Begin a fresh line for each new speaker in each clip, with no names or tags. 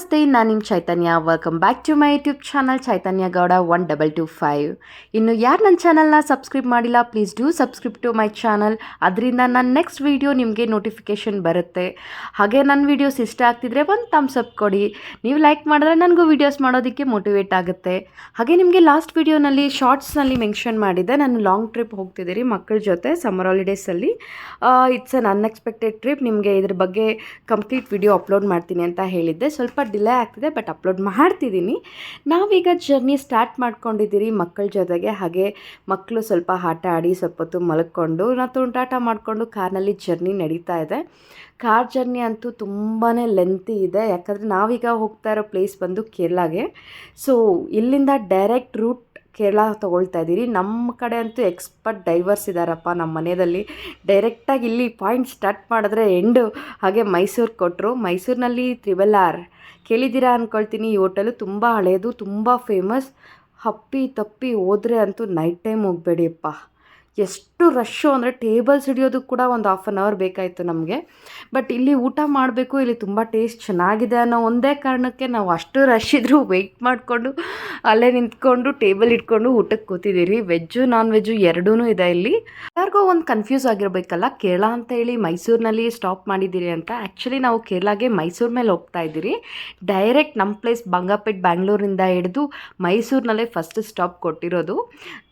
ನಮಸ್ತೆ, ನಾನು ನಿಮ್ಮ Chaitanya. Welcome back to my YouTube channel Chaitanya Gowda one double two five ಇನ್ನು ಯಾರು ನನ್ನ ಚಾನಲ್ನ ಸಬ್ಸ್ಕ್ರೈಬ್ ಮಾಡಿಲ್ಲ please do subscribe to my channel ಅದರಿಂದ ನನ್ನ ನೆಕ್ಸ್ಟ್ ವೀಡಿಯೋ ನಿಮಗೆ ನೋಟಿಫಿಕೇಷನ್ ಬರುತ್ತೆ. ಹಾಗೆ ನನ್ನ ವೀಡಿಯೋಸ್ ಇಷ್ಟ ಆಗ್ತಿದ್ರೆ ಒಂದು ಥಮ್ಸ್ ಅಪ್ ಕೊಡಿ. ನೀವು ಲೈಕ್ ಮಾಡಿದ್ರೆ ನನಗೂ ವೀಡಿಯೋಸ್ ಮಾಡೋದಕ್ಕೆ ಮೋಟಿವೇಟ್ ಆಗುತ್ತೆ. ಹಾಗೆ ನಿಮಗೆ ಲಾಸ್ಟ್ ವೀಡಿಯೋನಲ್ಲಿ ಶಾರ್ಟ್ಸ್ನಲ್ಲಿ ಮೆನ್ಷನ್ ಮಾಡಿದ್ದೆ ನಾನು ಲಾಂಗ್ ಟ್ರಿಪ್ ಹೋಗ್ತಿದ್ದೀರಿ ಮಕ್ಕಳ ಜೊತೆ ಸಮ್ಮರ್ ಹಾಲಿಡೇಸಲ್ಲಿ ಇಟ್ಸ್ ಅನ್ ಅನ್ಎಕ್ಸ್ಪೆಕ್ಟೆಡ್ ಟ್ರಿಪ್ ನಿಮಗೆ ಇದ್ರ ಬಗ್ಗೆ ಕಂಪ್ಲೀಟ್ ವಿಡಿಯೋ ಅಪ್ಲೋಡ್ ಮಾಡ್ತೀನಿ ಅಂತ ಹೇಳಿದ್ದೆ. ಸ್ವಲ್ಪ ಡಿಲೇ ಆಗ್ತಿದೆ, ಬಟ್ ಅಪ್ಲೋಡ್ ಮಾಡ್ತಿದ್ದೀನಿ ನಾವೀಗ ಜರ್ನಿ ಸ್ಟಾರ್ಟ್ ಮಾಡ್ಕೊಂಡಿದ್ದೀರಿ ಮಕ್ಕಳ ಜೊತೆಗೆ. ಹಾಗೆ ಮಕ್ಕಳು ಸ್ವಲ್ಪ ಆಟ ಆಡಿ ಸ್ವಲ್ಪ ಹೊತ್ತು ಮಲ್ಕೊಂಡು ನಾವು ತುಂಟಾಟ ಮಾಡಿಕೊಂಡು ಕಾರ್ನಲ್ಲಿ ಜರ್ನಿ ನಡೀತಾ ಇದೆ. ಕಾರ್ ಜರ್ನಿ ಅಂತೂ ತುಂಬಾ ಲೆಂತಿ ಇದೆ. ಯಾಕಂದರೆ ನಾವೀಗ ಹೋಗ್ತಾ ಇರೋ ಪ್ಲೇಸ್ ಬಂದು ಕೇರಳಗೆ. ಸೊ, ಇಲ್ಲಿಂದ ಡೈರೆಕ್ಟ್ ರೂಟ್ ಕೇರಳ ತೊಗೊಳ್ತಾ ಇದ್ದೀರಿ. ನಮ್ಮ ಕಡೆ ಅಂತೂ ಎಕ್ಸ್ಪರ್ಟ್ ಡೈವರ್ಸ್ ಇದ್ದಾರಪ್ಪ ನಮ್ಮ ಮನೆಯಲ್ಲಿ. ಡೈರೆಕ್ಟಾಗಿ ಇಲ್ಲಿ ಪಾಯಿಂಟ್ ಸ್ಟಾರ್ಟ್ ಮಾಡಿದ್ರೆ ಎಂಡು ಹಾಗೆ ಮೈಸೂರು ಕೊಟ್ಟರು ಮೈಸೂರಿನಲ್ಲಿ ತ್ರಿಬಲ್ ಆರ್ ಕೇಳಿದ್ದೀರಾ ಅಂದ್ಕೊಳ್ತೀನಿ ಈ ಹೋಟೆಲು ತುಂಬ ಹಳೆಯದು ತುಂಬ ಫೇಮಸ್ ಹಪ್ಪಿ ತಪ್ಪಿ ಹೋದರೆ ಅಂತೂ ನೈಟ್ ಟೈಮ್ ಹೋಗಬೇಡಿಯಪ್ಪ ಎಷ್ಟು ರಶ್ಶು ಅಂದರೆ ಟೇಬಲ್ಸ್ ಹಿಡಿಯೋದಕ್ಕೆ ಕೂಡ ಒಂದು ಹಾಫ್ ಆನ್ ಅವರ್ ಬೇಕಾಯಿತು ನಮಗೆ. ಬಟ್ ಇಲ್ಲಿ ಊಟ ಮಾಡಬೇಕು, ಇಲ್ಲಿ ತುಂಬ ಟೇಸ್ಟ್ ಚೆನ್ನಾಗಿದೆ ಅನ್ನೋ ಒಂದೇ ಕಾರಣಕ್ಕೆ ನಾವು ಅಷ್ಟು ರಶ್ ಇದ್ದರೂ ವೆಯ್ಟ್ ಮಾಡಿಕೊಂಡು ಅಲ್ಲೇ ನಿಂತ್ಕೊಂಡು ಟೇಬಲ್ ಇಟ್ಕೊಂಡು ಊಟಕ್ಕೆ ಕೂತಿದ್ದೀರಿ. ವೆಜ್ಜು ನಾನ್ ವೆಜ್ಜು ಎರಡೂ ಇದೆ ಇಲ್ಲಿ. ಯಾರಿಗೋ ಒಂದು ಕನ್ಫ್ಯೂಸ್ ಆಗಿರಬೇಕಲ್ಲ, ಕೇರಳ ಅಂತ ಹೇಳಿ ಮೈಸೂರಿನಲ್ಲಿ ಸ್ಟಾಪ್ ಮಾಡಿದ್ದೀರಿ ಅಂತ. ಆ್ಯಕ್ಚುಲಿ ನಾವು ಕೇರಳಗೆ ಮೈಸೂರು ಮೇಲೆ ಹೋಗ್ತಾ ಇದ್ದೀರಿ. ಡೈರೆಕ್ಟ್ ನಮ್ಮ ಪ್ಲೇಸ್ ಬಂಗಾಪೇಟ್, ಬ್ಯಾಂಗ್ಳೂರಿಂದ ಹಿಡಿದು ಮೈಸೂರಿನಲ್ಲೇ ಫಸ್ಟ್ ಸ್ಟಾಪ್ ಕೊಟ್ಟಿರೋದು.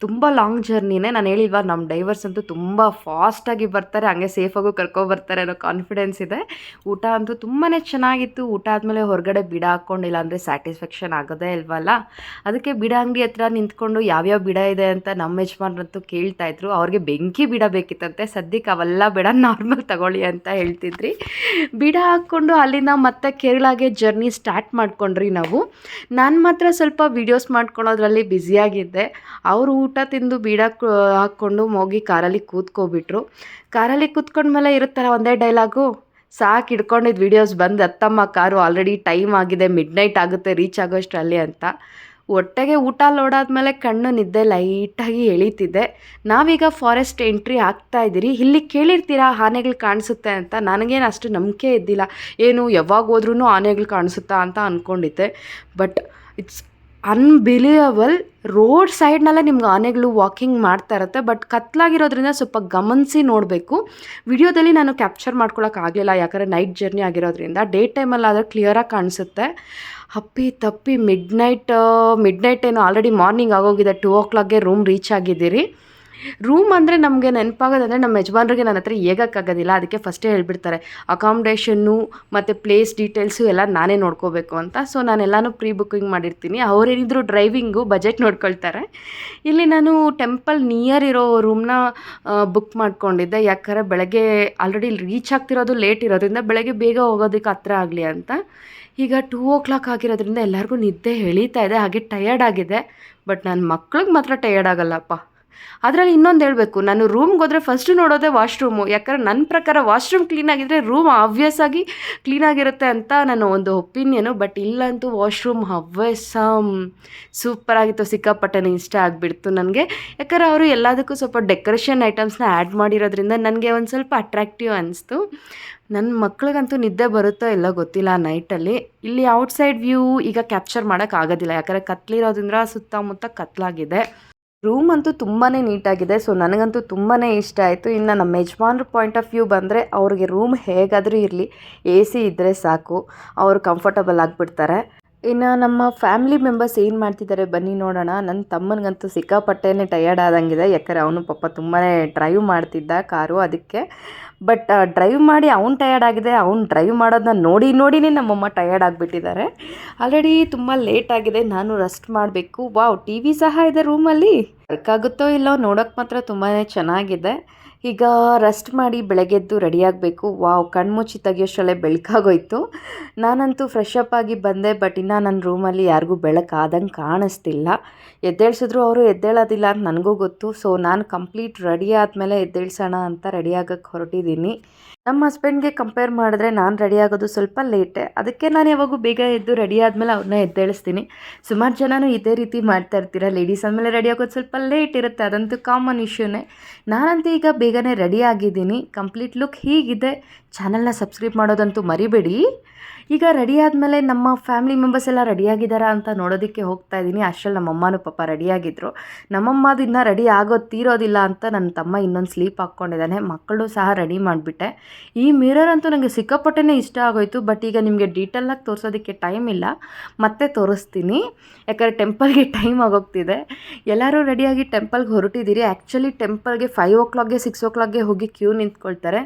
ತುಂಬ ಲಾಂಗ್ ಜರ್ನಿನೇ ನಾನು ಹೇಳಿಲ್ವಾ ನಮ್ಮ ಡೈವರ್ಸ್ ಅಂತೂ ತುಂಬ ಫಾಸ್ಟಾಗಿ ಬರ್ತಾರೆ, ಹಂಗೆ ಸೇಫಾಗೂ ಕರ್ಕೊಬರ್ತಾರೆ ಅನ್ನೋ ಕಾನ್ಫಿಡೆನ್ಸ್ ಇದೆ. ಊಟ ಅಂತೂ ತುಂಬಾ ಚೆನ್ನಾಗಿತ್ತು. ಊಟ ಆದಮೇಲೆ ಹೊರಗಡೆ ಬಿಡ ಹಾಕ್ಕೊಂಡಿಲ್ಲ ಅಂದರೆ ಸ್ಯಾಟಿಸ್ಫ್ಯಾಕ್ಷನ್ ಆಗೋದೇ ಇಲ್ವಲ್ಲ? ಅದಕ್ಕೆ ಬಿಡ ಅಂಗಡಿ ಹತ್ರ ನಿಂತ್ಕೊಂಡು ಯಾವ್ಯಾವ ಬಿಡ ಇದೆ ಅಂತ ನಮ್ಮ ಯಜಮಾನ್ರಂತೂ ಕೇಳ್ತಾ ಇದ್ರು. ಅವ್ರಿಗೆ ಬೆಂಕಿ ಬಿಡ ಬೇಕಿತ್ತಂತೆ. ಸದ್ಯಕ್ಕೆ ಅವೆಲ್ಲ ಬಿಡ ನಾರ್ಮಲ್ ತಗೊಳ್ಳಿ ಅಂತ ಹೇಳ್ತಿದ್ರಿ. ಬಿಡ ಹಾಕ್ಕೊಂಡು ಅಲ್ಲಿಂದ ಮತ್ತೆ ಕೇರಳಗೆ ಜರ್ನಿ ಸ್ಟಾರ್ಟ್ ಮಾಡ್ಕೊಂಡ್ರಿ ನಾವು. ನಾನು ಮಾತ್ರ ಸ್ವಲ್ಪ ವೀಡಿಯೋಸ್ ಮಾಡ್ಕೊಳೋದ್ರಲ್ಲಿ ಬ್ಯುಸಿಯಾಗಿದ್ದೆ ಅವರು ಊಟ ತಿಂದು ಬೀಡ ಹಾಕ್ಕೊಂಡು ಹೋಗಿ ಕಾರಲ್ಲಿ ಕೂತ್ಕೊಬಿಟ್ರು. ಕಾರಲ್ಲಿ ಕೂತ್ಕೊಂಡ್ಮೇಲೆ ಇರುತ್ತಲ್ಲ ಒಂದೇ ಡೈಲಾಗು? ಸಾಕು ಹಿಡ್ಕೊಂಡಿದ್ದು ವೀಡಿಯೋಸ್ ಬಂದು ಅತ್ತಮ್ಮ ಕಾರು ಆಲ್ರೆಡಿ ಟೈಮ್ ಆಗಿದೆ ಮಿಡ್ ನೈಟ್ ಆಗುತ್ತೆ, ರೀಚ್ ಆಗೋಷ್ಟರಲ್ಲಿ ಅಂತ. ಒಟ್ಟೆಗೆ ಊಟ ಲೋಡಾದ್ಮೇಲೆ ಕಣ್ಣು ನಿದ್ದೆ ಲೈಟಾಗಿ ಎಳೀತಿದ್ದೆ ನಾವೀಗ ಫಾರೆಸ್ಟ್ ಎಂಟ್ರಿ ಆಗ್ತಾ ಇದ್ದೀರಿ. ಇಲ್ಲಿ ಕೇಳಿರ್ತೀರಾ ಆನೆಗಳು ಕಾಣಿಸುತ್ತೆ ಅಂತ? ನನಗೇನು ಅಷ್ಟು ನಂಬಿಕೆ ಇದ್ದಿಲ್ಲ. ಏನು ಯಾವಾಗ ಹೋದ್ರೂ ಆನೆಗಳು ಕಾಣಿಸುತ್ತಾ ಅಂತ ಅಂದ್ಕೊಂಡಿದ್ದೆ ಬಟ್ ಇಟ್ಸ್ ಅನ್ಬಿಲಿಯಬಲ್ ರೋಡ್ ಸೈಡ್ನಲ್ಲೇ ನಿಮ್ಗೆ ಆನೆಗಳು ವಾಕಿಂಗ್ ಮಾಡ್ತಾ ಇರುತ್ತೆ ಬಟ್ ಕತ್ಲಾಗಿರೋದ್ರಿಂದ ಸ್ವಲ್ಪ ಗಮನಿಸಿ ನೋಡಬೇಕು. ವಿಡಿಯೋದಲ್ಲಿ ನಾನು ಕ್ಯಾಪ್ಚರ್ ಮಾಡ್ಕೊಳಕ್ಕಾಗಲಿಲ್ಲ ಯಾಕಂದರೆ ನೈಟ್ ಜರ್ನಿ ಆಗಿರೋದ್ರಿಂದ. ಡೇ ಟೈಮಲ್ಲಿ ಆದರೆ ಕ್ಲಿಯರಾಗಿ ಕಾಣಿಸುತ್ತೆ. ಅಪ್ಪಿ ತಪ್ಪಿ ಮಿಡ್ ನೈಟ್ ಮಿಡ್ ನೈಟ್ ಏನು ಆಲ್ರೆಡಿ ಮಾರ್ನಿಂಗ್ ಆಗೋಗಿದೆ ಟೂ ಓ ಕ್ಲಾಕ್ಗೆ ರೂಮ್ ರೀಚ್ ಆಗಿದ್ದೀರಿ. ರೂಮ್ ಅಂದರೆ ನಮಗೆ ನೆನಪಾಗೋದಂದರೆ ನಮ್ಮ ಯಜಮಾನ್ರಿಗೆ ನನ್ನ ಹತ್ರ ಹೇಗೋಕ್ಕಾಗೋದಿಲ್ಲ, ಅದಕ್ಕೆ ಫಸ್ಟೇ ಹೇಳ್ಬಿಡ್ತಾರೆ. ಅಕಾಮಡೇಷನ್ನು ಮತ್ತು ಪ್ಲೇಸ್ ಡೀಟೇಲ್ಸು ಎಲ್ಲ ನಾನೇ ನೋಡ್ಕೋಬೇಕು ಅಂತ. ಸೊ ನಾನೆಲ್ಲನೂ ಪ್ರೀ ಬುಕ್ಕಿಂಗ್ ಮಾಡಿರ್ತೀನಿ. ಅವರೇನಿದ್ರು ಡ್ರೈವಿಂಗು ಬಜೆಟ್ ನೋಡ್ಕೊಳ್ತಾರೆ. ಇಲ್ಲಿ ನಾನು ಟೆಂಪಲ್ ನಿಯರ್ ಇರೋ ರೂಮ್ನ ಬುಕ್ ಮಾಡ್ಕೊಂಡಿದ್ದೆ. ಯಾಕಂದರೆ ಬೆಳಗ್ಗೆ ಆಲ್ರೆಡಿ ರೀಚ್ ಆಗ್ತಿರೋದು ಲೇಟ್ ಇರೋದ್ರಿಂದ ಬೆಳಗ್ಗೆ ಬೇಗ ಹೋಗೋದಕ್ಕೆ ಹತ್ರ ಆಗಲಿ ಅಂತ. ಈಗ ಟೂ ಓ ಕ್ಲಾಕ್ ಆಗಿರೋದ್ರಿಂದ ಎಲ್ಲರಿಗೂ ನಿದ್ದೆ ಎಳೀತಾ ಇದೆ. ಹಾಗೆ ಟಯರ್ಡ್ ಆಗಿದೆ. ಬಟ್ ನನ್ನ ಮಕ್ಳಿಗೆ ಮಾತ್ರ ಟಯರ್ಡ್ ಆಗಲ್ಲಪ್ಪ. ಅದರಲ್ಲಿ ಇನ್ನೊಂದು ಹೇಳಬೇಕು, ನಾನು ರೂಮ್ಗೆ ಹೋದರೆ ಫಸ್ಟು ನೋಡೋದೇ ವಾಶ್ರೂಮು ಯಾಕಂದರೆ ನನ್ನ ಪ್ರಕಾರ ವಾಶ್ರೂಮ್ ಕ್ಲೀನಾಗಿದ್ದರೆ ರೂಮ್ ಆಬ್ವಿಯಸ್ ಆಗಿ ಕ್ಲೀನಾಗಿರುತ್ತೆ ಅಂತ ನಾನು ಒಂದು ಒಪಿನಿಯನು ಬಟ್ ಇಲ್ಲಂತೂ ವಾಶ್ರೂಮ್ ಹವ್ಯಸಮ್. ಸೂಪರಾಗಿತ್ತು ಸಿಕ್ಕಾಪಟ್ಟೆ ಇಷ್ಟ ಆಗಿಬಿಡ್ತು ನನಗೆ. ಯಾಕಂದ್ರೆ ಅವರು ಎಲ್ಲದಕ್ಕೂ ಸ್ವಲ್ಪ ಡೆಕೋರೇಷನ್ ಐಟಮ್ಸ್ನ ಆ್ಯಡ್ ಮಾಡಿರೋದ್ರಿಂದ ನನಗೆ ಒಂದು ಸ್ವಲ್ಪ ಅಟ್ರಾಕ್ಟಿವ್ ಅನಿಸ್ತು. ನನ್ನ ಮಕ್ಳಿಗಂತೂ ನಿದ್ದೆ ಬರುತ್ತೋ ಎಲ್ಲ ಗೊತ್ತಿಲ್ಲ ನೈಟಲ್ಲಿ ಇಲ್ಲಿ ಔಟ್ಸೈಡ್ ವ್ಯೂ ಈಗ ಕ್ಯಾಪ್ಚರ್ ಮಾಡೋಕ್ಕಾಗೋದಿಲ್ಲ ಯಾಕಂದರೆ ಕತ್ಲಿರೋದ್ರಿಂದ ಸುತ್ತಮುತ್ತ ಕತ್ಲಾಗಿದೆ. ರೂಮ್ ಅಂತೂ ತುಂಬಾ ನೀಟಾಗಿದೆ. ಸೊ, ನನಗಂತೂ ತುಂಬಾ ಇಷ್ಟ ಆಯಿತು. ಇನ್ನು ನಮ್ಮ ಯಜಮಾನ್ರ ಪಾಯಿಂಟ್ ಆಫ್ ವ್ಯೂ ಬಂದರೆ ಅವ್ರಿಗೆ ರೂಮ್ ಹೇಗಾದರೂ ಇರಲಿ. ಎ ಸಿ ಇದ್ದರೆ ಸಾಕು. ಅವರು ಕಂಫರ್ಟಬಲ್ ಆಗಿಬಿಡ್ತಾರೆ. ಇನ್ನು ನಮ್ಮ ಫ್ಯಾಮಿಲಿ ಮೆಂಬರ್ಸ್ ಏನು ಮಾಡ್ತಿದ್ದಾರೆ ಬನ್ನಿ ನೋಡೋಣ. ನನ್ನ ತಮ್ಮನಿಗಂತೂ ಸಿಕ್ಕಾಪಟ್ಟೆನೇ ಟಯರ್ಡ್ ಆದಂಗಿದೆ. ಯಾಕಂದರೆ ಅವನು ಪಾಪ ತುಂಬಾ ಡ್ರೈವ್ ಮಾಡ್ತಿದ್ದ ಕಾರು ಅದಕ್ಕೆ. ಬಟ್ ಡ್ರೈವ್ ಮಾಡಿ ಅವ್ನು ಟಯರ್ಡ್ ಆಗಿದೆ, ಅವ್ನು ಡ್ರೈವ್ ಮಾಡೋದನ್ನ ನೋಡಿ, ನೋಡಿನೇ ನಮ್ಮಮ್ಮ ಟಯರ್ಡ್ ಆಗಿಬಿಟ್ಟಿದ್ದಾರೆ. ಆಲ್ರೆಡಿ ತುಂಬ ಲೇಟ್ ಆಗಿದೆ, ನಾನು ರೆಸ್ಟ್ ಮಾಡಬೇಕು. ವಾವ್ ಟಿ ವಿ ಸಹ ಇದೆ ರೂಮಲ್ಲಿ ವರ್ಕ್ ಆಗುತ್ತೋ ಇಲ್ಲೋ ನೋಡೋಕೆ ಮಾತ್ರ ತುಂಬಾ ಚೆನ್ನಾಗಿದೆ. ಈಗ ರೆಸ್ಟ್ ಮಾಡಿ ಬೆಳಗ್ಗೆದ್ದು ರೆಡಿಯಾಗಬೇಕು ವಾವ್ ಕಣ್ಮುಚ್ಚಿ ತೆಗಿಯೋಷ್ಟರಲ್ಲೇ ಬೆಳಕಾಗೋಯ್ತು. ನಾನಂತೂ ಫ್ರೆಶ್ ಅಪ್ ಆಗಿ ಬಂದೆ ಬಟ್ ಇನ್ನು ನನ್ನ ರೂಮಲ್ಲಿ ಯಾರಿಗೂ ಬೆಳಕಾದಂಗೆ ಕಾಣಿಸ್ತಿಲ್ಲ. ಎದ್ದೇಳ್ಸಿದ್ರು ಅವರು, ಎದ್ದೇಳೋದಿಲ್ಲ ಅಂತ ನನಗೂ ಗೊತ್ತು. ಸೊ ನಾನು ಕಂಪ್ಲೀಟ್ ರೆಡಿ ಆದಮೇಲೆ ಎದ್ದೇಳ್ಸೋಣ ಅಂತ ರೆಡಿಯಾಗಕ್ಕೆ ಹೊರಟಿದ್ದೀನಿ ನಮ್ಮ ಹಸ್ಬೆಂಡ್ಗೆ ಕಂಪೇರ್ ಮಾಡಿದ್ರೆ ನಾನು ರೆಡಿ ಆಗೋದು ಸ್ವಲ್ಪ ಲೇಟೆ ಅದಕ್ಕೆ ನಾನು ಯಾವಾಗೂ ಬೇಗ ಎದ್ದು ರೆಡಿ ಆದಮೇಲೆ ಅವ್ರನ್ನ ಎದ್ದೇಳಿಸ್ತೀನಿ. ಸುಮಾರು ಜನನೂ ಇದೇ ರೀತಿ ಮಾಡ್ತಾ ಇರ್ತೀರ? ಲೇಡೀಸ್ ಆದಮೇಲೆ ರೆಡಿ ಆಗೋದು ಸ್ವಲ್ಪ ಲೇಟ್ ಇರುತ್ತೆ. ಅದಂತೂ ಕಾಮನ್ ಇಶ್ಯೂನೇ ನಾನಂತೂ ಈಗ ಬೇಗನೆ ರೆಡಿ ಆಗಿದ್ದೀನಿ. ಕಂಪ್ಲೀಟ್ ಲುಕ್ ಹೀಗಿದೆ. ಚಾನಲ್ನ ಸಬ್ಸ್ಕ್ರೈಬ್ ಮಾಡೋದಂತೂ ಮರಿಬೇಡಿ. ಈಗ ರೆಡಿ ಆದಮೇಲೆ ನಮ್ಮ ಫ್ಯಾಮಿಲಿ ಮೆಂಬರ್ಸ್ ಎಲ್ಲ ರೆಡಿಯಾಗಿದ್ದಾರಾ ಅಂತ ನೋಡೋದಕ್ಕೆ ಹೋಗ್ತಾ ಇದ್ದೀನಿ. ಅಷ್ಟರಲ್ಲಿ ನಮ್ಮಮ್ಮನೂ ಪಾಪ ರೆಡಿಯಾಗಿದ್ದರು ನಮ್ಮಮ್ಮ ಇನ್ನೂ ರೆಡಿ ಆಗೋದು ತೀರೋದಿಲ್ಲ ಅಂತ ನನ್ನ ತಮ್ಮ ಇನ್ನೊಂದು ಸ್ಲೀಪ್ ಹಾಕ್ಕೊಂಡಿದ್ದಾನೆ. ಮಕ್ಕಳು ಸಹ ರೆಡಿ ಮಾಡಿಬಿಟ್ಟೆ. ಈ ಮಿರರ್ ಅಂತೂ ನನಗೆ ಸಿಕ್ಕಾಪಟ್ಟೆನೇ ಇಷ್ಟ ಆಗೋಯ್ತು. ಬಟ್ ಈಗ ನಿಮಗೆ ಡೀಟೇಲಾಗಿ ತೋರಿಸೋದಕ್ಕೆ ಟೈಮ್ ಇಲ್ಲ. ಮತ್ತೆ ತೋರಿಸ್ತೀನಿ. ಯಾಕಂದರೆ ಟೆಂಪಲ್ಗೆ ಟೈಮ್ ಆಗೋಗ್ತಿದೆ. ಎಲ್ಲರೂ ರೆಡಿಯಾಗಿ ಟೆಂಪಲ್ಗೆ ಹೊರಟಿದ್ದೀರಿ. ಆ್ಯಕ್ಚುಲಿ ಟೆಂಪಲ್ಗೆ ಫೈವ್ ಓ ಕ್ಲಾಕ್ಗೆ ಸಿಕ್ಸ್ ಓ ಕ್ಲಾಕ್ಗೆ ಹೋಗಿ ಕ್ಯೂ ನಿಂತ್ಕೊಳ್ತಾರೆ.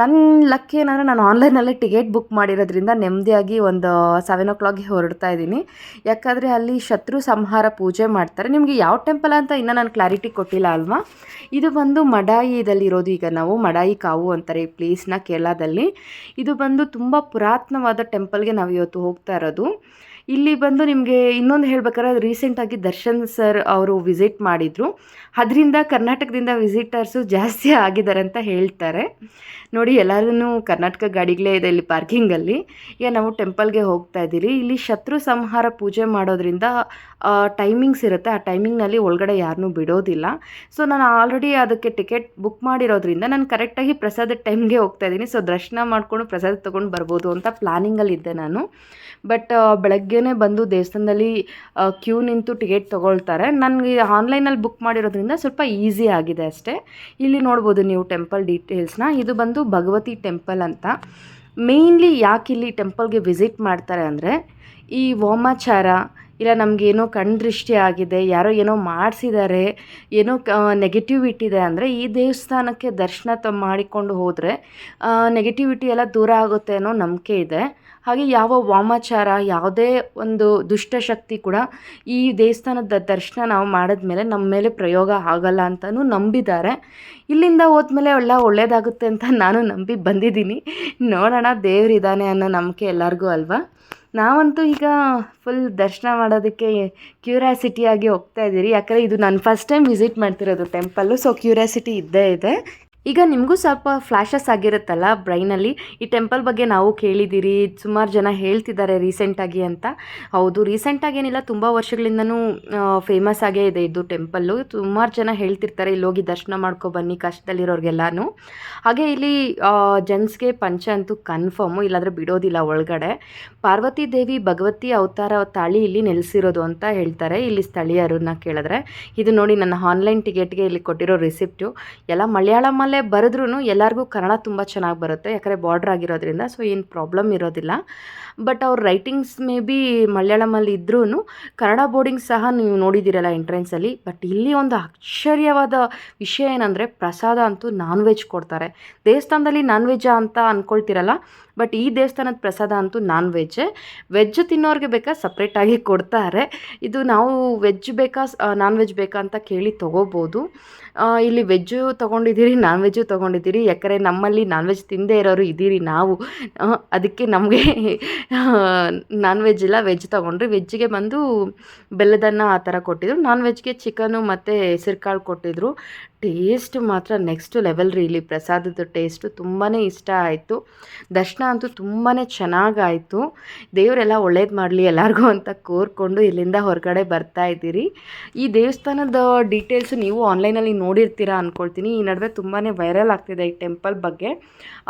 ನನ್ನ ಲಕ್ ಏನಂದರೆ ನಾನು ಆನ್ಲೈನಲ್ಲೇ ಟಿಕೆಟ್ ಬುಕ್ ಮಾಡಿರೋದ್ರಿಂದ ನೆಮ್ಮದಿಯಾಗಿ ಒಂದು ಸೆವೆನ್ ಓ ಕ್ಲಾಕ್ಗೆ ಹೊರಡ್ತಾ ಇದ್ದೀನಿ. ಯಾಕಂದರೆ ಅಲ್ಲಿ ಶತ್ರು ಸಂಹಾರ ಪೂಜೆ ಮಾಡ್ತಾರೆ. ನಿಮಗೆ ಯಾವ ಟೆಂಪಲ್ ಅಂತ ಇನ್ನೂ ನಾನು ಕ್ಲಾರಿಟಿ ಕೊಟ್ಟಿಲ್ಲ ಅಲ್ವಾ? ಇದು ಬಂದು ಮಡಾಯಿದಲ್ಲಿರೋದು ಈಗ ನಾವು, ಮಡಾಯಿ ಕಾವು ಅಂತಾರೆ ಈ ಪ್ಲೇಸ್ನ ಕೇರಳದಲ್ಲಿ ಇದು ಬಂದು ತುಂಬ ಪುರಾತನವಾದ ಟೆಂಪಲ್ಗೆ ನಾವು ಇವತ್ತು ಹೋಗ್ತಾ ಇರೋದು. ಇಲ್ಲಿ ಬಂದು ನಿಮಗೆ ಇನ್ನೊಂದು ಹೇಳ್ಬೇಕಾದ್ರೆ ರೀಸೆಂಟಾಗಿ ದರ್ಶನ್ ಸರ್ ಅವರು ವಿಸಿಟ್ ಮಾಡಿದರು. ಅದರಿಂದ ಕರ್ನಾಟಕದಿಂದ ವಿಸಿಟರ್ಸು ಜಾಸ್ತಿ ಆಗಿದ್ದಾರೆ ಅಂತ ಹೇಳ್ತಾರೆ. ನೋಡಿ ಎಲ್ಲರೂ ಕರ್ನಾಟಕ ಗಾಡಿಗಳೇ ಇದೆ ಇಲ್ಲಿ ಪಾರ್ಕಿಂಗಲ್ಲಿ ಈಗ ನಾವು ಟೆಂಪಲ್ಗೆ ಹೋಗ್ತಾ ಇದ್ದೀರಿ. ಇಲ್ಲಿ ಶತ್ರು ಸಂಹಾರ ಪೂಜೆ ಮಾಡೋದ್ರಿಂದ ಟೈಮಿಂಗ್ಸ್ ಇರುತ್ತೆ. ಆ ಟೈಮಿಂಗ್ನಲ್ಲಿ ಒಳಗಡೆ ಯಾರನ್ನೂ ಬಿಡೋದಿಲ್ಲ. ಸೊ ನಾನು ಆಲ್ರೆಡಿ ಅದಕ್ಕೆ ಟಿಕೆಟ್ ಬುಕ್ ಮಾಡಿರೋದ್ರಿಂದ ನಾನು ಕರೆಕ್ಟಾಗಿ ಪ್ರಸಾದ ಟೈಮ್ಗೆ ಹೋಗ್ತಾ ಇದ್ದೀನಿ. ಸೊ ದರ್ಶನ ಮಾಡಿಕೊಂಡು ಪ್ರಸಾದ ತೊಗೊಂಡು ಬರ್ಬೋದು ಅಂತ ಪ್ಲ್ಯಾನಿಂಗಲ್ಲಿದ್ದೆ ನಾನು. ಬಟ್ ಬೆಳಗ್ಗೆನೇ ಬಂದು ದೇವಸ್ಥಾನದಲ್ಲಿ ಕ್ಯೂ ನಿಂತು ಟಿಕೆಟ್ ತೊಗೊಳ್ತಾರೆ. ನನಗೆ ಆನ್ಲೈನಲ್ಲಿ ಬುಕ್ ಮಾಡಿರೋದ್ರಿಂದ ಸ್ವಲ್ಪ ಈಸಿ ಆಗಿದೆ ಅಷ್ಟೇ. ಇಲ್ಲಿ ನೋಡ್ಬೋದು ನೀವು ಟೆಂಪಲ್ ಡೀಟೇಲ್ಸ್ನ. ಇದು ಬಂದು ಭಗವತಿ ಟೆಂಪಲ್ ಅಂತ. ಮೇಯ್ನ್ಲಿ ಯಾಕೆ ಇಲ್ಲಿ ಟೆಂಪಲ್ಗೆ ವಿಸಿಟ್ ಮಾಡ್ತಾರೆ ಅಂದರೆ, ಈ ವೋಮಾಚಾರ, ಇಲ್ಲ ನಮಗೇನೋ ಕಣ್ದೃಷ್ಟಿ ಆಗಿದೆ, ಯಾರೋ ಏನೋ ಮಾಡಿಸಿದ್ದಾರೆ, ಏನೋ ಕ ನೆಗೆಟಿವಿಟಿ ಇದೆ ಅಂದರೆ ಈ ದೇವಸ್ಥಾನಕ್ಕೆ ದರ್ಶನ ತ, ಮಾಡಿಕೊಂಡು ಹೋದರೆ ನೆಗೆಟಿವಿಟಿ ಎಲ್ಲ ದೂರ ಆಗುತ್ತೆ ಅನ್ನೋ ನಂಬಿಕೆ ಇದೆ. ಹಾಗೆ ಯಾವ ವಾಮಾಚಾರ, ಯಾವುದೇ ಒಂದು ದುಷ್ಟಶಕ್ತಿ ಕೂಡ ಈ ದೇವಸ್ಥಾನದ ದರ್ಶನ ನಾವು ಮಾಡಿದ್ಮೇಲೆ ನಮ್ಮ ಮೇಲೆ ಪ್ರಯೋಗ ಆಗಲ್ಲ ಅಂತಲೂ ನಂಬಿದ್ದಾರೆ. ಇಲ್ಲಿಂದ ಹೋದ್ಮೇಲೆ ಒಳ್ಳೆ ಒಳ್ಳೆಯದಾಗುತ್ತೆ ಅಂತ ನಾನು ನಂಬಿ ಬಂದಿದ್ದೀನಿ. ನೋಡೋಣ, ದೇವರಿದ್ದಾನೆ ಅನ್ನೋ ನಂಬಿಕೆ ಎಲ್ಲರಿಗೂ ಅಲ್ವಾ? ನಾವಂತೂ ಈಗ ಫುಲ್ ದರ್ಶನ ಮಾಡೋದಕ್ಕೆ ಕ್ಯೂರಿಯಾಸಿಟಿಯಾಗಿ ಹೋಗ್ತಾ ಇದ್ದೀರಿ. ಯಾಕಂದರೆ ಇದು ನಾನು ಫಸ್ಟ್ ಟೈಮ್ ವಿಸಿಟ್ ಮಾಡ್ತಿರೋದು ಟೆಂಪಲ್ಲು ಸೊ ಕ್ಯೂರಿಯಾಸಿಟಿ ಇದ್ದೇ ಇದೆ. ಈಗ ನಿಮಗೂ ಸ್ವಲ್ಪ ಫ್ಲ್ಯಾಶಸ್ ಆಗಿರುತ್ತಲ್ಲ ಬ್ರೈನಲ್ಲಿ ಈ ಟೆಂಪಲ್ ಬಗ್ಗೆ ನಾವು ಕೇಳಿದ್ದೀರಿ ಸುಮಾರು ಜನ ಹೇಳ್ತಿದ್ದಾರೆ ರೀಸೆಂಟಾಗಿ ಅಂತ. ಹೌದು ರೀಸೆಂಟಾಗಿ ಏನಿಲ್ಲ, ತುಂಬ ವರ್ಷಗಳಿಂದನೂ ಫೇಮಸ್ ಆಗೇ ಇದೆ ಇದು ಟೆಂಪಲ್ಲು ಸುಮಾರು ಜನ ಹೇಳ್ತಿರ್ತಾರೆ, ಇಲ್ಲಿ ಹೋಗಿ ದರ್ಶನ ಮಾಡ್ಕೊ ಬನ್ನಿ ಕಷ್ಟದಲ್ಲಿರೋರಿಗೆಲ್ಲನೂ. ಹಾಗೆ ಇಲ್ಲಿ ಜೆಂಟ್ಸ್ಗೆ ಪಂಚ ಅಂತೂ ಕನ್ಫರ್ಮು ಇಲ್ಲಾಂದರೆ ಬಿಡೋದಿಲ್ಲ ಒಳಗಡೆ. ಪಾರ್ವತಿ ದೇವಿ ಭಗವತಿ ಅವತಾರ ತಾಳಿ ಇಲ್ಲಿ ನೆಲೆಸಿರೋದು ಅಂತ ಹೇಳ್ತಾರೆ, ಇಲ್ಲಿ ಸ್ಥಳೀಯರನ್ನ ಕೇಳಿದ್ರೆ. ಇದು ನೋಡಿ ನನ್ನ ಆನ್ಲೈನ್ ಟಿಕೆಟ್ಗೆ ಇಲ್ಲಿ ಕೊಟ್ಟಿರೋ ರಿಸಿಪ್ಟು ಎಲ್ಲ ಮಲಯಾಳಮಲ್ಲೇ ಬರೆದ್ರೂ ಎಲ್ಲರಿಗೂ ಕನ್ನಡ ತುಂಬ ಚೆನ್ನಾಗಿ ಬರುತ್ತೆ, ಯಾಕಂದರೆ ಬಾರ್ಡ್ರ್ ಆಗಿರೋದ್ರಿಂದ ಸೊ ಏನು ಪ್ರಾಬ್ಲಮ್ ಇರೋದಿಲ್ಲ. ಬಟ್ ಅವ್ರ ರೈಟಿಂಗ್ಸ್ ಮೇ ಬಿ ಮಲಯಾಳಮಲ್ಲಿ ಇದ್ರೂ ಕನ್ನಡ ಬೋರ್ಡಿಂಗ್ ಸಹ ನೀವು ನೋಡಿದ್ದೀರಲ್ಲ ಎಂಟ್ರೆನ್ಸಲ್ಲಿ ಬಟ್ ಇಲ್ಲಿ ಒಂದು ಆಶ್ಚರ್ಯವಾದ ವಿಷಯ ಏನಂದರೆ ಪ್ರಸಾದ ಅಂತೂ ನಾನ್ ವೆಜ್ ಕೊಡ್ತಾರೆ. ದೇವಸ್ಥಾನದಲ್ಲಿ ನಾನ್ ವೆಜ್ಜಾ ಅಂತ ಅಂದ್ಕೊಳ್ತಿರಲ್ಲ ಬಟ್ ಈ ದೇವಸ್ಥಾನದ ಪ್ರಸಾದ ಅಂತೂ ನಾನ್ ವೆಜ್ಜೇ ವೆಜ್ ತಿನ್ನೋರಿಗೆ ಬೇಕಾ? ಸಪ್ರೇಟಾಗಿ ಕೊಡ್ತಾರೆ. ಇದು ನಾವು ವೆಜ್ ಬೇಕಾ ನಾನ್ ವೆಜ್ ಬೇಕಾ ಅಂತ ಕೇಳಿ ತೊಗೋಬೋದು. ಇಲ್ಲಿ ವೆಜ್ಜು ತೊಗೊಂಡಿದ್ದೀರಿ ನಾನ್ ವೆಜ್ಜು ತೊಗೊಂಡಿದ್ದೀರಿ? ಯಾಕಂದರೆ ನಮ್ಮಲ್ಲಿ ನಾನ್ ವೆಜ್ ತಿಂದೇ ಇರೋರು ಇದ್ದೀರಿ ನಾವು. ಅದಕ್ಕೆ ನಮಗೆ ನಾನ್ ವೆಜ್ ಇಲ್ಲ ವೆಜ್ ತೊಗೊಂಡ್ರಿ. ವೆಜ್ಜಿಗೆ ಬಂದು ಬೆಲ್ಲದನ್ನ ಆ ಥರ ಕೊಟ್ಟಿದ್ರು. ನಾನ್ ವೆಜ್ಗೆ ಚಿಕನು ಮತ್ತು ಹೆಸರು ಕಾಳು ಕೊಟ್ಟಿದ್ರು. ಟೇಸ್ಟ್ ಮಾತ್ರ ನೆಕ್ಸ್ಟ್ ಲೆವೆಲ್ ರೀ ಇಲ್ಲಿ. ಪ್ರಸಾದದ ಟೇಸ್ಟು ತುಂಬಾ ಇಷ್ಟ ಆಯಿತು. ದರ್ಶನ ಅಂತೂ ತುಂಬಾ ಚೆನ್ನಾಗಾಯಿತು ದೇವರೆಲ್ಲ ಒಳ್ಳೇದು ಮಾಡಲಿ ಎಲ್ಲರಿಗೂ ಅಂತ ಕೋರ್ಕೊಂಡು ಇಲ್ಲಿಂದ ಹೊರಗಡೆ ಬರ್ತಾ ಇದ್ದೀರಿ. ಈ ದೇವಸ್ಥಾನದ ಡೀಟೇಲ್ಸ್ ನೀವು ಆನ್ಲೈನಲ್ಲಿ ನೋಡಿರ್ತೀರಾ ಅಂದ್ಕೊಳ್ತೀನಿ ಈ ನಡುವೆ ತುಂಬಾ ವೈರಲ್ ಆಗ್ತಿದೆ ಈ ಟೆಂಪಲ್ ಬಗ್ಗೆ.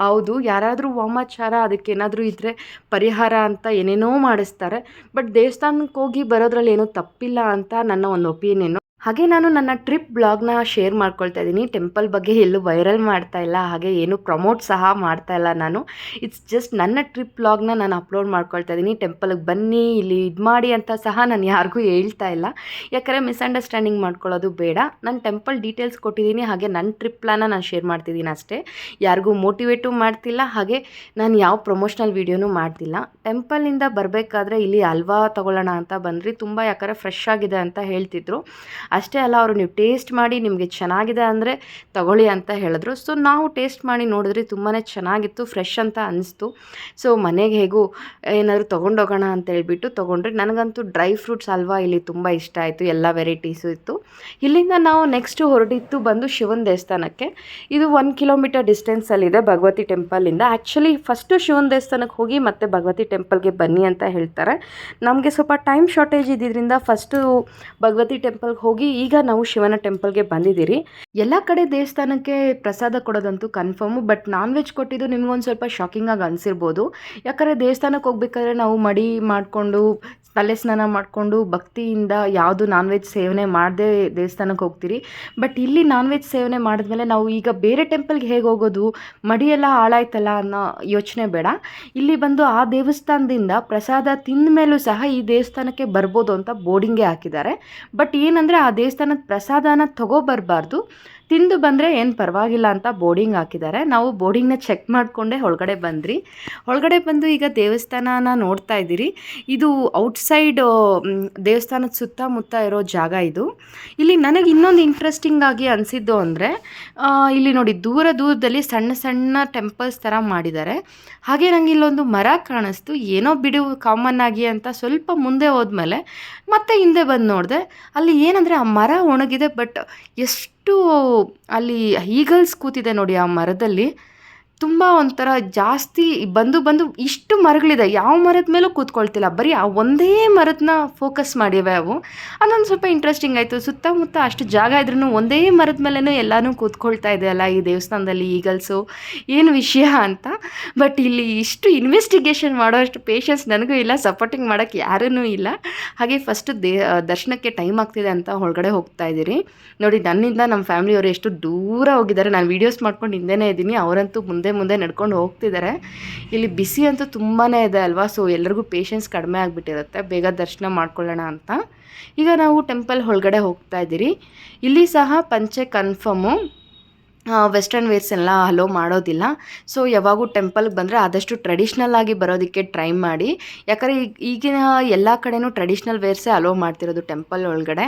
ಹೌದು, ಯಾರಾದರೂ ವಾಮಾಚಾರ ಅದಕ್ಕೇನಾದರೂ ಇದ್ದರೆ ಪರಿಹಾರ ಅಂತ ಏನೇನೋ ಮಾಡಿಸ್ತಾರೆ. ಬಟ್ ದೇವಸ್ಥಾನಕ್ಕೆ ಹೋಗಿ ಬರೋದ್ರಲ್ಲಿ ಏನೂ ತಪ್ಪಿಲ್ಲ ಅಂತ ನನ್ನ ಒಂದು ಒಪಿನಿಯನ್ನು ಹಾಗೆ ನಾನು ನನ್ನ ಟ್ರಿಪ್ ಬ್ಲಾಗ್ನ ಶೇರ್ ಮಾಡ್ಕೊಳ್ತಾ ಇದ್ದೀನಿ. ಟೆಂಪಲ್ ಬಗ್ಗೆ ಎಲ್ಲೂ ವೈರಲ್ ಮಾಡ್ತಾ ಇಲ್ಲ. ಹಾಗೆ ಏನು ಪ್ರಮೋಟ್ ಸಹ ಮಾಡ್ತಾ ಇಲ್ಲ ನಾನು. ಇಟ್ಸ್ ಜಸ್ಟ್ ನನ್ನ ಟ್ರಿಪ್ ಬ್ಲಾಗ್ನ ನಾನು ಅಪ್ಲೋಡ್ ಮಾಡ್ಕೊಳ್ತಾ ಇದ್ದೀನಿ. ಟೆಂಪಲ್ಗೆ ಬನ್ನಿ, ಇಲ್ಲಿ ಇದು ಮಾಡಿ ಅಂತ ಸಹ ನಾನು ಯಾರಿಗೂ ಹೇಳ್ತಾ ಇಲ್ಲ. ಯಾಕಂದರೆ ಮಿಸ್ಅಂಡರ್ಸ್ಟ್ಯಾಂಡಿಂಗ್ ಮಾಡ್ಕೊಳ್ಳೋದು ಬೇಡ. ನಾನು ಟೆಂಪಲ್ ಡೀಟೇಲ್ಸ್ ಕೊಟ್ಟಿದ್ದೀನಿ. ಹಾಗೆ ನನ್ನ ಟ್ರಿಪ್ ಪ್ಲಾನ ನಾನು ಶೇರ್ ಮಾಡ್ತಿದ್ದೀನಿ ಅಷ್ಟೇ. ಯಾರಿಗೂ ಮೋಟಿವೇಟು ಮಾಡ್ತಿಲ್ಲ. ಹಾಗೆ ನಾನು ಯಾವ ಪ್ರಮೋಷನಲ್ ವೀಡಿಯೋನೂ ಮಾಡ್ತಿಲ್ಲ. ಟೆಂಪಲ್ನಿಂದ ಬರಬೇಕಾದ್ರೆ ಇಲ್ಲಿ ಹಲ್ವಾ ತೊಗೊಳ್ಳೋಣ ಅಂತ ಬಂದ್ರಿ. ತುಂಬ ಯಾಕಂದರೆ ಫ್ರೆಶ್ ಆಗಿದೆ ಅಂತ ಹೇಳ್ತಿದ್ರು. ಅಷ್ಟೇ ಅಲ್ಲ, ಅವರು ನೀವು ಟೇಸ್ಟ್ ಮಾಡಿ ನಿಮಗೆ ಚೆನ್ನಾಗಿದೆ ಅಂದರೆ ತಗೊಳ್ಳಿ ಅಂತ ಹೇಳಿದ್ರು. ಸೊ ನಾವು ಟೇಸ್ಟ್ ಮಾಡಿ ನೋಡಿದ್ರೆ ತುಂಬಾ ಚೆನ್ನಾಗಿತ್ತು ಫ್ರೆಶ್ ಅಂತ ಅನಿಸ್ತು. ಸೊ ಮನೆಗೆ ಹೇಗೂ ಏನಾದರೂ ತೊಗೊಂಡೋಗೋಣ ಅಂತ ಹೇಳಿಬಿಟ್ಟು ತೊಗೊಂಡ್ರೆ. ನನಗಂತೂ ಡ್ರೈ ಫ್ರೂಟ್ಸ್ ಹಲ್ವಾ ಇಲ್ಲಿ ತುಂಬ ಇಷ್ಟ ಆಯಿತು, ಎಲ್ಲ ವೆರೈಟೀಸು ಇತ್ತು. ಇಲ್ಲಿಂದ ನಾವು ನೆಕ್ಸ್ಟು ಹೊರಟಿತ್ತು ಬಂದು ಶಿವನ ದೇವಸ್ಥಾನಕ್ಕೆ. ಇದು ಒನ್ ಕಿಲೋಮೀಟರ್ ಡಿಸ್ಟೆನ್ಸಲ್ಲಿದೆ ಭಗವತಿ ಟೆಂಪಲಿಂದ ಆ್ಯಕ್ಚುಲಿ ಫಸ್ಟು ಶಿವನ ದೇವಸ್ಥಾನಕ್ಕೆ ಹೋಗಿ ಮತ್ತೆ ಭಗವತಿ ಟೆಂಪಲ್ಗೆ ಬನ್ನಿ ಅಂತ ಹೇಳ್ತಾರೆ. ನಮಗೆ ಸ್ವಲ್ಪ ಟೈಮ್ ಶಾರ್ಟೇಜ್ ಇದ್ದಿದ್ದರಿಂದ ಫಸ್ಟು ಭಗವತಿ ಟೆಂಪಲ್ಗೆ ಹೋಗಿ ಹಾಗಾಗಿ ಈಗ ನಾವು ಶಿವನ ಟೆಂಪಲ್ಗೆ ಬಂದಿದ್ದೀರಿ. ಎಲ್ಲ ಕಡೆ ದೇವಸ್ಥಾನಕ್ಕೆ ಪ್ರಸಾದ ಕೊಡೋದಂತೂ ಕನ್ಫರ್ಮು, ಬಟ್ ನಾನ್ ವೆಜ್ ಕೊಟ್ಟಿದ್ದು ನಿಮ್ಗೊಂದು ಸ್ವಲ್ಪ ಶಾಕಿಂಗ್ ಆಗಿ ಅನಿಸಿರ್ಬೋದು. ಯಾಕಂದರೆ ದೇವಸ್ಥಾನಕ್ಕೆ ಹೋಗ್ಬೇಕಾದ್ರೆ ನಾವು ಮಡಿ ಮಾಡಿಕೊಂಡು ತಲೆ ಸ್ನಾನ ಮಾಡಿಕೊಂಡು ಭಕ್ತಿಯಿಂದ ಯಾವುದು ನಾನ್ ವೆಜ್ ಸೇವನೆ ಮಾಡದೆ ದೇವಸ್ಥಾನಕ್ಕೆ ಹೋಗ್ತೀರಿ. ಬಟ್ ಇಲ್ಲಿ ನಾನ್ ವೆಜ್ ಸೇವನೆ ಮಾಡಿದ್ಮೇಲೆ ನಾವು ಈಗ ಬೇರೆ ಟೆಂಪಲ್ಗೆ ಹೇಗೆ ಹೋಗೋದು, ಮಡಿಯೆಲ್ಲ ಹಾಳಾಯ್ತಲ್ಲ ಅನ್ನೋ ಯೋಚನೆ ಬೇಡ. ಇಲ್ಲಿ ಬಂದು ಆ ದೇವಸ್ಥಾನದಿಂದ ಪ್ರಸಾದ ತಿಂದ ಮೇಲೂ ಸಹ ಈ ದೇವಸ್ಥಾನಕ್ಕೆ ಬರ್ಬೋದು ಅಂತ ಬೋರ್ಡಿಂಗೇ ಹಾಕಿದ್ದಾರೆ. ಬಟ್ ಏನಂದರೆ ಆ ದೇವಸ್ಥಾನದ ಪ್ರಸಾದನ ತಗೋಬರ್ಬಾರ್ದು. ತಿಂದು ಬಂದರೆ ಏನು ಪರವಾಗಿಲ್ಲ ಅಂತ ಬೋರ್ಡಿಂಗ್ ಹಾಕಿದ್ದಾರೆ. ನಾವು ಬೋರ್ಡಿಂಗ್ನ ಚೆಕ್ ಮಾಡಿಕೊಂಡೇ ಒಳಗಡೆ ಬಂದ್ರಿ. ಒಳಗಡೆ ಬಂದು ಈಗ ದೇವಸ್ಥಾನನ ನೋಡ್ತಾ ಇದ್ದೀರಿ. ಇದು ಔಟ್ಸೈಡ್ ದೇವಸ್ಥಾನದ ಸುತ್ತಮುತ್ತ ಇರೋ ಜಾಗ ಇದು. ಇಲ್ಲಿ ನನಗೆ ಇನ್ನೊಂದು ಇಂಟ್ರೆಸ್ಟಿಂಗ್ ಆಗಿ ಅನಿಸಿದ್ದು ಅಂದರೆ ಇಲ್ಲಿ ನೋಡಿ ದೂರ ದೂರದಲ್ಲಿ ಸಣ್ಣ ಸಣ್ಣ ಟೆಂಪಲ್ಸ್ ಥರ ಮಾಡಿದ್ದಾರೆ. ಹಾಗೆ ನನಗೆ ಇಲ್ಲೊಂದು ಮರ ಕಾಣಿಸ್ತು. ಏನೋ ಬಿಡು ಕಾಮನ್ ಆಗಿ ಅಂತ ಸ್ವಲ್ಪ ಮುಂದೆ ಹೋದ್ಮೇಲೆ ಮತ್ತೆ ಹಿಂದೆ ಬಂದು ನೋಡಿದೆ. ಅಲ್ಲಿ ಏನಂದರೆ ಆ ಮರ ಒಣಗಿದೆ ಬಟ್ ಎಷ್ಟು ಅಲ್ಲಿ ಈಗಲ್ಸ್ ಕೂತಿದೆ ನೋಡಿ ಆ ಮರದಲ್ಲಿ. ತುಂಬ ಒಂಥರ ಜಾಸ್ತಿ ಬಂದು ಬಂದು ಇಷ್ಟು ಮರಗಳಿದೆ. ಯಾವ ಮರದ ಮೇಲೂ ಕೂತ್ಕೊಳ್ತಿಲ್ಲ. ಬರೀ ಆ ಒಂದೇ ಮರದನ್ನ ಫೋಕಸ್ ಮಾಡಿವೆ ಅವು. ಅದೊಂದು ಸ್ವಲ್ಪ ಇಂಟ್ರೆಸ್ಟಿಂಗ್ ಆಯಿತು. ಸುತ್ತಮುತ್ತ ಅಷ್ಟು ಜಾಗ ಇದ್ರೂ ಒಂದೇ ಮರದ ಮೇಲೇ ಎಲ್ಲನೂ ಕೂತ್ಕೊಳ್ತಾ ಇದೆ ಅಲ್ಲ ಈ ದೇವಸ್ಥಾನದಲ್ಲಿ ಈಗಲ್ಸು. ಏನು ವಿಷಯ ಅಂತ. ಬಟ್ ಇಲ್ಲಿ ಇಷ್ಟು ಇನ್ವೆಸ್ಟಿಗೇಷನ್ ಮಾಡೋ ಅಷ್ಟು ಪೇಷನ್ಸ್ ನನಗೂ ಇಲ್ಲ. ಸಪೋರ್ಟಿಂಗ್ ಮಾಡೋಕ್ಕೆ ಯಾರೂ ಇಲ್ಲ. ಹಾಗೆ ಫಸ್ಟ್ ದೇ, ದರ್ಶನಕ್ಕೆ ಟೈಮ್ ಆಗ್ತಿದೆ ಅಂತ ಒಳಗಡೆ ಹೋಗ್ತಾ ಇದ್ದೀರಿ. ನೋಡಿ, ನನ್ನಿಂದ ನಮ್ಮ ಫ್ಯಾಮಿಲಿಯವರು ಎಷ್ಟು ದೂರ ಹೋಗಿದ್ದಾರೆ. ನಾನು ವೀಡಿಯೋಸ್ ಮಾಡ್ಕೊಂಡು ಹಿಂದೆನೇ ಇದ್ದೀನಿ. ಅವರಂತೂ ಮುಂದೆ ಮುಂದೆ ನಡ್ಕೊಂಡು ಹೋಗ್ತಿದ್ದಾರೆ. ಇಲ್ಲಿ ಬಿಸಿ ಅಂತೂ ತುಂಬಾ ಇದೆ ಅಲ್ವಾ? ಸೊ ಎಲ್ರಿಗೂ ಪೇಷನ್ಸ್ ಕಡಿಮೆ ಆಗಿಬಿಟ್ಟಿರುತ್ತೆ. ಬೇಗ ದರ್ಶನ ಮಾಡ್ಕೊಳ್ಳೋಣ ಅಂತ. ಈಗ ನಾವು ಟೆಂಪಲ್ ಒಳಗಡೆ ಹೋಗ್ತಾ ಇದ್ದೀರಿ. ಇಲ್ಲಿ ಸಹ ಪಂಚೆ ಕನ್ಫರ್ಮು ವೆಸ್ಟರ್ನ್ ವೇರ್ಸ್ ಎಲ್ಲ ಅಲೋ ಮಾಡೋದಿಲ್ಲ. ಸೊ ಯಾವಾಗೂ ಟೆಂಪಲ್ಗೆ ಬಂದರೆ ಆದಷ್ಟು ಟ್ರೆಡಿಷ್ನಲ್ ಆಗಿ ಬರೋದಕ್ಕೆ ಟ್ರೈ ಮಾಡಿ. ಯಾಕಂದರೆ ಈಗ ಈಗಿನ ಎಲ್ಲ ಕಡೆಯೂ ಟ್ರೆಡಿಷ್ನಲ್ ವೇರ್ಸೇ ಅಲೋ ಮಾಡ್ತಿರೋದು ಟೆಂಪಲ್ ಒಳಗಡೆ.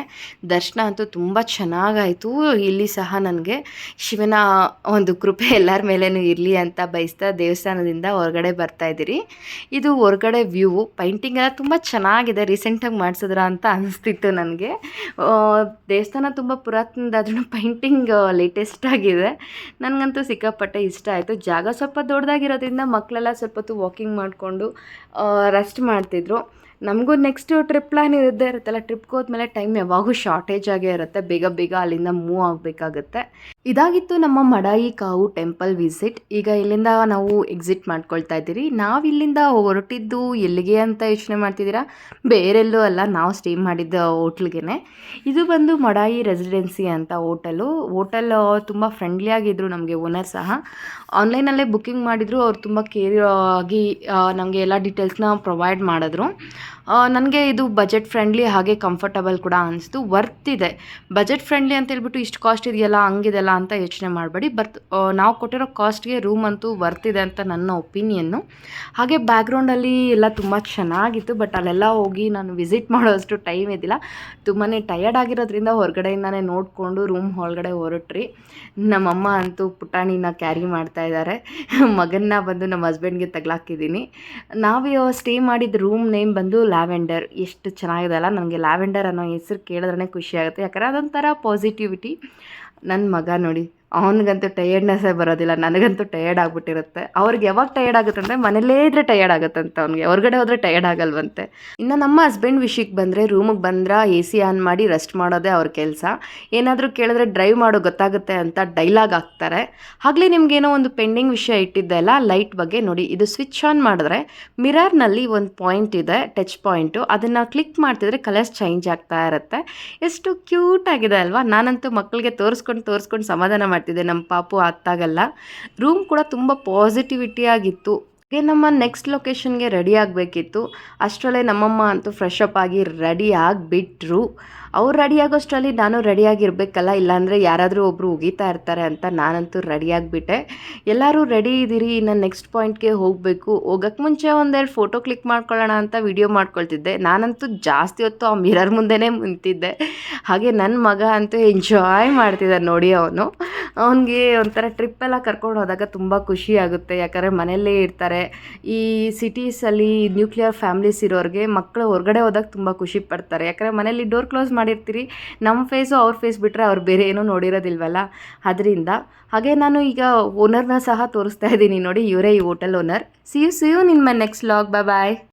ದರ್ಶನ ಅಂತೂ ತುಂಬ ಚೆನ್ನಾಗಾಯಿತು. ಇಲ್ಲಿ ಸಹ ನನಗೆ ಶಿವನ ಒಂದು ಕೃಪೆ ಎಲ್ಲರ ಮೇಲೇನು ಇರಲಿ ಅಂತ ಬಯಸ್ತಾ ದೇವಸ್ಥಾನದಿಂದ ಹೊರಗಡೆ ಬರ್ತಾ ಇದ್ದೀರಿ. ಇದು ಹೊರಗಡೆ ವ್ಯೂ ಪೈಂಟಿಂಗ್ ಎಲ್ಲ ತುಂಬ ಚೆನ್ನಾಗಿದೆ. ರೀಸೆಂಟಾಗಿ ಮಾಡಿಸಿದ್ರ ಅಂತ ಅನಿಸ್ತಿತ್ತು ನನಗೆ. ದೇವಸ್ಥಾನ ತುಂಬ ಪುರಾತನದಾದ್ರೂ ಪೈಂಟಿಂಗ್ ಲೇಟೆಸ್ಟ್ ಆಗಿದೆ. ನನಗಂತೂ ಸಿಕ್ಕಾಪಟ್ಟೆ ಇಷ್ಟ ಆಯಿತು. ಜಾಗ ಸ್ವಲ್ಪ ದೊಡ್ಡದಾಗಿರೋದ್ರಿಂದ ಮಕ್ಕಳೆಲ್ಲ ಸ್ವಲ್ಪ ಹೊತ್ತು ವಾಕಿಂಗ್ ಮಾಡಿಕೊಂಡು ರೆಸ್ಟ್ ಮಾಡ್ತಿದ್ರು. ನಮಗೂ ನೆಕ್ಸ್ಟು ಟ್ರಿಪ್ ಪ್ಲ್ಯಾನ್ ಇರೋದೇ ಇರುತ್ತಲ್ಲ ಟ್ರಿಪ್ಗೆ ಹೋದ್ಮೇಲೆ ಟೈಮ್ ಯಾವಾಗೂ ಶಾರ್ಟೇಜ್ ಆಗೇ ಇರುತ್ತೆ. ಬೇಗ ಬೇಗ ಅಲ್ಲಿಂದ ಮೂವ್ ಆಗಬೇಕಾಗುತ್ತೆ. ಇದಾಗಿತ್ತು ನಮ್ಮ ಮಡಾಯಿ ಕಾವು ಟೆಂಪಲ್ ವಿಸಿಟ್. ಈಗ ಇಲ್ಲಿಂದ ನಾವು ಎಕ್ಸಿಟ್ ಮಾಡ್ಕೊಳ್ತಾ ಇದ್ದೀರಿ. ನಾವು ಇಲ್ಲಿಂದ ಹೊರಟಿದ್ದು ಎಲ್ಲಿಗೆ ಅಂತ ಯೋಚನೆ ಮಾಡ್ತಿದ್ದೀರಾ? ಬೇರೆಲ್ಲೂ ಅಲ್ಲ, ನಾವು ಸ್ಟೇ ಮಾಡಿದ್ದ ಹೋಟ್ಲ್ಗೆ ಇದು ಬಂದು ಮಡಾಯಿ ರೆಸಿಡೆನ್ಸಿ ಅಂತ ಹೋಟೆಲು. ಹೋಟೆಲ್ ತುಂಬ ಫ್ರೆಂಡ್ಲಿ ಆಗಿದ್ರು ನಮಗೆ ಓನರ್ ಸಹ. ಆನ್ಲೈನಲ್ಲೇ ಬುಕ್ಕಿಂಗ್ ಮಾಡಿದ್ರು. ಅವ್ರು ತುಂಬ ಕೇರ್ ಆಗಿ ನಮಗೆ ಎಲ್ಲ ಡೀಟೇಲ್ಸ್ನ ಪ್ರೊವೈಡ್ ಮಾಡಿದ್ರು. ನನಗೆ ಇದು ಬಜೆಟ್ ಫ್ರೆಂಡ್ಲಿ ಹಾಗೆ ಕಂಫರ್ಟಬಲ್ ಕೂಡ ಅನಿಸ್ತು. ವರ್ತ್ ಇದೆ. ಬಜೆಟ್ ಫ್ರೆಂಡ್ಲಿ ಅಂತ ಹೇಳ್ಬಿಟ್ಟು ಇಷ್ಟು ಕಾಸ್ಟ್ ಇದೆಯಲ್ಲ, ಹಂಗಿದೆಲ್ಲ ಅಂತ ಯೋಚನೆ ಮಾಡಬೇಡಿ. ಬಟ್ ನಾವು ಕೊಟ್ಟಿರೋ ಕಾಸ್ಟ್ಗೆ ರೂಮ್ ಅಂತೂ ವರ್ತ್ ಇದೆ ಅಂತ ನನ್ನ ಒಪಿನಿಯನ್ನು ಹಾಗೆ ಬ್ಯಾಕ್ಗ್ರೌಂಡಲ್ಲಿ ಎಲ್ಲ ತುಂಬ ಚೆನ್ನಾಗಿತ್ತು. ಬಟ್ ಅಲ್ಲೆಲ್ಲ ಹೋಗಿ ನಾನು ವಿಸಿಟ್ ಮಾಡೋಷ್ಟು ಟೈಮ್ ಇದ್ದಿಲ್ಲ. ತುಂಬಾ ಟಯರ್ಡ್ ಆಗಿರೋದ್ರಿಂದ ಹೊರಗಡೆಯಿಂದನೇ ನೋಡಿಕೊಂಡು ರೂಮ್ ಒಳಗಡೆ ಹೊರಟ್ರಿ. ನಮ್ಮಮ್ಮ ಅಂತೂ ಪುಟಾಣಿನ ಕ್ಯಾರಿ ಮಾಡ್ತಾ ಇದ್ದಾರೆ ಮಗನ್ನ ಬಂದು ನಮ್ಮ ಹಸ್ಬೆಂಡ್ಗೆ ತಗ್ಲಾಕಿದ್ದೀನಿ. ನಾವು ಸ್ಟೇ ಮಾಡಿದ ರೂಮ್ ನೇಮ್ ಬಂದು ಲ್ಯಾವೆಂಡರ್ ಎಷ್ಟು ಚೆನ್ನಾಗಿದೆ ಅಲ್ಲ. ನನಗೆ ಲ್ಯಾವೆಂಡರ್ ಅನ್ನೋ ಹೆಸರು ಕೇಳಿದ್ರೇ ಖುಷಿಯಾಗುತ್ತೆ ಯಾಕಂದರೆ ಅದೊಂಥರ ಪಾಸಿಟಿವಿಟಿ ನನ್ನ ಮಗ ನೋಡಿ ಅವನಿಗಂತೂ ಟಯರ್ಡ್ನೆಸ್ಸೇ ಬರೋದಿಲ್ಲ, ನನಗಂತೂ ಟಯರ್ಡ್ ಆಗಿಬಿಟ್ಟಿರುತ್ತೆ. ಅವ್ರಿಗೆ ಯಾವಾಗ ಟಯರ್ಡ್ ಆಗುತ್ತೆ ಅಂದರೆ ಮನೇಲೇ ಇದ್ರೆ ಟಯರ್ಡ್ ಆಗುತ್ತಂತೆ ಅವ್ನಿಗೆ. ಹೊರಗಡೆ ಹೋದರೆ ಟಯರ್ಡ್ ಆಗಲ್ವಂತೆ. ಇನ್ನು ನಮ್ಮ ಹಸ್ಬೆಂಡ್ ವಿಷಯಕ್ಕೆ ಬಂದರೆ ರೂಮಿಗೆ ಬಂದ್ರೆ ಎ ಸಿ ಆನ್ ಮಾಡಿ ರೆಸ್ಟ್ ಮಾಡೋದೇ ಅವ್ರ ಕೆಲಸ. ಏನಾದರೂ ಕೇಳಿದ್ರೆ ಡ್ರೈವ್ ಮಾಡೋ ಗೊತ್ತಾಗುತ್ತೆ ಅಂತ ಡೈಲಾಗ್ ಹಾಕ್ತಾರೆ. ಆಗಲೇ ನಿಮಗೇನೋ ಒಂದು ಪೆಂಡಿಂಗ್ ವಿಷಯ ಇಟ್ಟಿದ್ದೆಲ್ಲ ಲೈಟ್ ಬಗ್ಗೆ ನೋಡಿ, ಇದು ಸ್ವಿಚ್ ಆನ್ ಮಾಡಿದ್ರೆ ಮಿರರ್ನಲ್ಲಿ ಒಂದು ಪಾಯಿಂಟ್ ಇದೆ ಟಚ್ ಪಾಯಿಂಟು ಅದನ್ನು ಕ್ಲಿಕ್ ಮಾಡ್ತಿದ್ರೆ ಕಲರ್ಸ್ ಚೇಂಜ್ ಆಗ್ತಾ ಇರುತ್ತೆ. ಎಷ್ಟು ಕ್ಯೂಟ್ ಆಗಿದೆ ಅಲ್ವಾ? ನಾನಂತೂ ಮಕ್ಕಳಿಗೆ ತೋರಿಸ್ಕೊಂಡು ತೋರಿಸ್ಕೊಂಡು ಸಮಾಧಾನ ಮಾಡ್ತಿದ್ದೆ. ನಮ್ಮ ಪಾಪು ಅತ್ತಾಗಲ್ಲ. ರೂಮ್ ಕೂಡ ತುಂಬ ಪಾಸಿಟಿವಿಟಿ ಆಗಿತ್ತು. ಹಾಗೆ ನಮ್ಮ ನೆಕ್ಸ್ಟ್ ಲೊಕೇಶನ್ಗೆ ರೆಡಿ ಆಗಬೇಕಿತ್ತು. ಅಷ್ಟರಲ್ಲೇ ನಮ್ಮಮ್ಮ ಅಂತೂ ಫ್ರೆಶ್ ಅಪ್ ಆಗಿ ರೆಡಿ ಆಗಿಬಿಟ್ರು. ಅವ್ರು ರೆಡಿ ಆಗೋಷ್ಟರಲ್ಲಿ ನಾನು ರೆಡಿಯಾಗಿರ್ಬೇಕಲ್ಲ ಇಲ್ಲಾಂದರೆ ಯಾರಾದರೂ ಒಬ್ಬರು ಉಗಿತಾ ಇರ್ತಾರೆ ಅಂತ ನಾನಂತೂ ರೆಡಿ ಆಗಿಬಿಟ್ಟೆ. ಎಲ್ಲರೂ ರೆಡಿ ಇದ್ದೀರಿ ಇನ್ನು ನೆಕ್ಸ್ಟ್ ಪಾಯಿಂಟ್ಗೆ ಹೋಗಬೇಕು. ಹೋಗಕ್ಕೆ ಮುಂಚೆ ಒಂದೆರಡು ಫೋಟೋ ಕ್ಲಿಕ್ ಮಾಡ್ಕೊಳ್ಳೋಣ ಅಂತ ವಿಡಿಯೋ ಮಾಡ್ಕೊಳ್ತಿದ್ದೆ. ನಾನಂತೂ ಜಾಸ್ತಿ ಹೊತ್ತು ಆ ಮಿರರ್ ಮುಂದೆನೇ ನಿಂತಿದ್ದೆ. ಹಾಗೆ ನನ್ನ ಮಗ ಅಂತೂ ಎಂಜಾಯ್ ಮಾಡ್ತಿದ್ದ ನೋಡಿ ಅವನು. ಅವನಿಗೆ ಒಂಥರ ಟ್ರಿಪ್ಪೆಲ್ಲ ಕರ್ಕೊಂಡು ಹೋದಾಗ ತುಂಬ ಖುಷಿ ಆಗುತ್ತೆ. ಯಾಕಂದರೆ ಮನೆಯಲ್ಲೇ ಇರ್ತಾರೆ. ಈ ಸಿಟೀಸಲ್ಲಿ ನ್ಯೂಕ್ಲಿಯರ್ ಫ್ಯಾಮ್ಲೀಸ್ ಇರೋರಿಗೆ ಮಕ್ಕಳು ಹೊರಗಡೆ ಹೋದಾಗ ತುಂಬ ಖುಷಿ ಪಡ್ತಾರೆ. ಯಾಕಂದರೆ ಮನೇಲಿ ಡೋರ್ ಕ್ಲೋಸ್ ಮಾಡಿರ್ತೀರಿ. ನಮ್ಮ ಫೇಸು ಅವ್ರ ಫೇಸ್ ಬಿಟ್ಟರೆ ಅವ್ರು ಬೇರೆ ಏನೂ ನೋಡಿರೋದಿಲ್ವಲ್ಲ? ಅದರಿಂದ ಹಾಗೆ ನಾನು ಈಗ ಓನರ್ನ ಸಹ ತೋರಿಸ್ತಾ ಇದ್ದೀನಿ ನೋಡಿ. ಇವರೇ ಈ hotel owner see you see you my next log bye